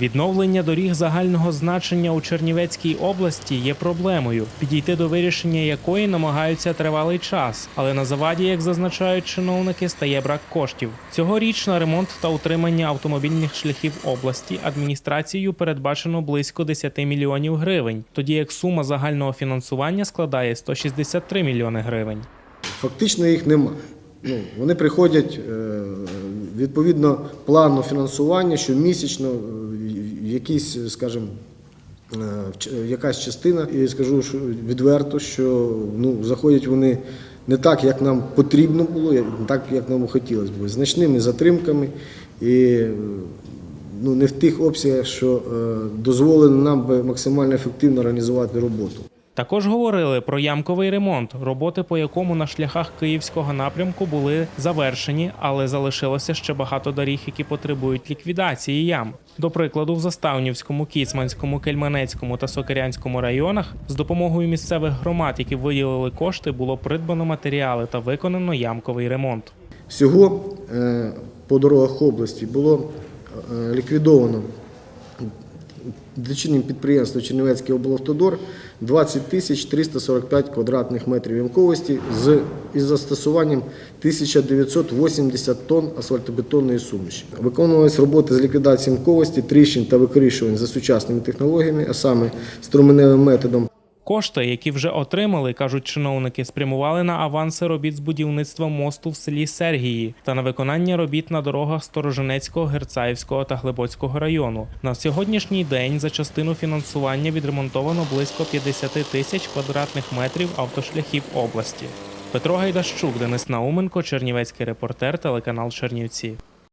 Відновлення доріг загального значення у Чернівецькій області є проблемою, підійти до вирішення якої намагаються тривалий час, але на заваді, як зазначають чиновники, стає брак коштів. Цьогоріч на ремонт та утримання автомобільних шляхів області адміністрацією передбачено близько 10 мільйонів гривень, тоді як сума загального фінансування складає 163 мільйони гривень. Фактично їх немає. Ну, вони приходять е, відповідно плану фінансування, щомісячно, е, якісь, скажімо, е, якась частина. І скажу відверто, що ну, заходять вони не так, як нам потрібно було, не так, як нам хотілося б, значними затримками і е, ну, не в тих обсягах, що е, дозволено нам би максимально ефективно організувати роботу. Також говорили про ямковий ремонт, роботи по якому на шляхах київського напрямку були завершені, але залишилося ще багато доріг, які потребують ліквідації ям. До прикладу, в Заставнівському, Кіцманському, Кельменецькому та Сокирянському районах з допомогою місцевих громад, які виділили кошти, було придбано матеріали та виконано ямковий ремонт. Всього е, по дорогах області було е, ліквідовано дочірнім підприємством Чернівецький облавтодор 20 тисяч 345 квадратних метрів ямковості з із застосуванням 1980 тонн асфальтобетонної суміші. Виконувалися роботи з ліквідації ямковості, тріщин та викорішувань за сучасними технологіями, а саме струменевим методом. Кошти, які вже отримали, кажуть чиновники, спрямували на аванси робіт з будівництва мосту в селі Сергії та на виконання робіт на дорогах Сторожинецького, Герцаївського та Глибоцького району. На сьогоднішній день за частину фінансування відремонтовано близько 50 тисяч квадратних метрів автошляхів області. Петро Гайдащук, Денис Науменко, Чернівецький репортер, телеканал Чернівці.